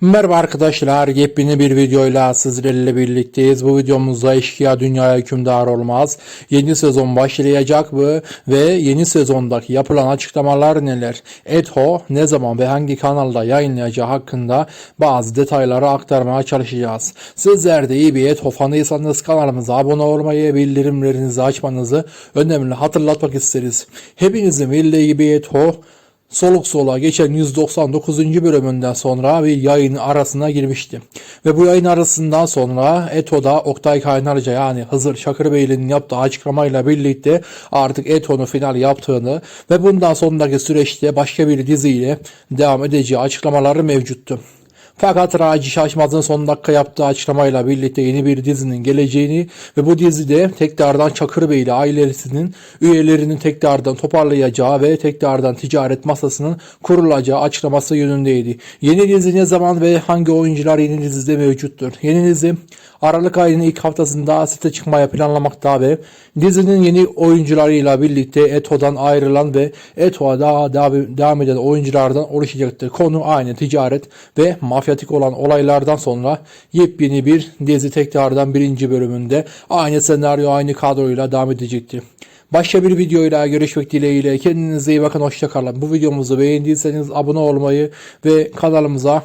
Merhaba arkadaşlar, yepyeni bir videoyla sizlerle birlikteyiz. Bu videomuzda eşkıya dünyaya hükümdar olmaz. Yeni sezon başlayacak mı ve yeni sezondaki yapılan açıklamalar neler? Etho ne zaman ve hangi kanalda yayınlayacağı hakkında bazı detayları aktarmaya çalışacağız. Sizler de iyi bir Etho fanıysanız kanalımıza abone olmayı, bildirimlerinizi açmanızı önemli hatırlatmak isteriz. Hepinizin bildiği gibi Etho soluk soluğa geçen 199. bölümünden sonra bir yayın arasına girmişti. Ve bu yayın arasından sonra Eto'da Oktay Kaynarca yani Hızır Şakırbeyli'nin yaptığı açıklamayla birlikte artık Eto'nun final yaptığını ve bundan sonraki süreçte başka bir diziyle devam edeceği açıklamaları mevcuttu. Fakat Raci Şaşmaz'ın son dakika yaptığı açıklamayla birlikte yeni bir dizinin geleceğini ve bu dizide tekrardan Çakırbey ile ailesinin üyelerinin tekrardan toparlayacağı ve tekrardan ticaret masasının kurulacağı açıklaması yönündeydi. Yeni dizi ne zaman ve hangi oyuncular yeni dizide mevcuttur? Yeni dizi Aralık ayının ilk haftasında site çıkmaya planlamakta ve dizinin yeni oyuncularıyla birlikte Eto'dan ayrılan ve Eto'a daha devam eden oyunculardan oluşacaktır. Konu aynı ticaret ve mafyatik olan olaylardan sonra yepyeni bir dizi tekrardan birinci bölümünde aynı senaryo aynı kadroyla devam edecektir. Başka bir videoyla görüşmek dileğiyle kendinize iyi bakın hoşçakalın. Bu videomuzu beğendiyseniz abone olmayı ve kanalımıza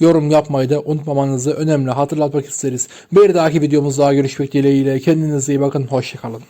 yorum yapmayı da unutmamanızı önemli hatırlatmak isteriz. Bir dahaki videomuzda görüşmek dileğiyle kendinize iyi bakın hoşçakalın.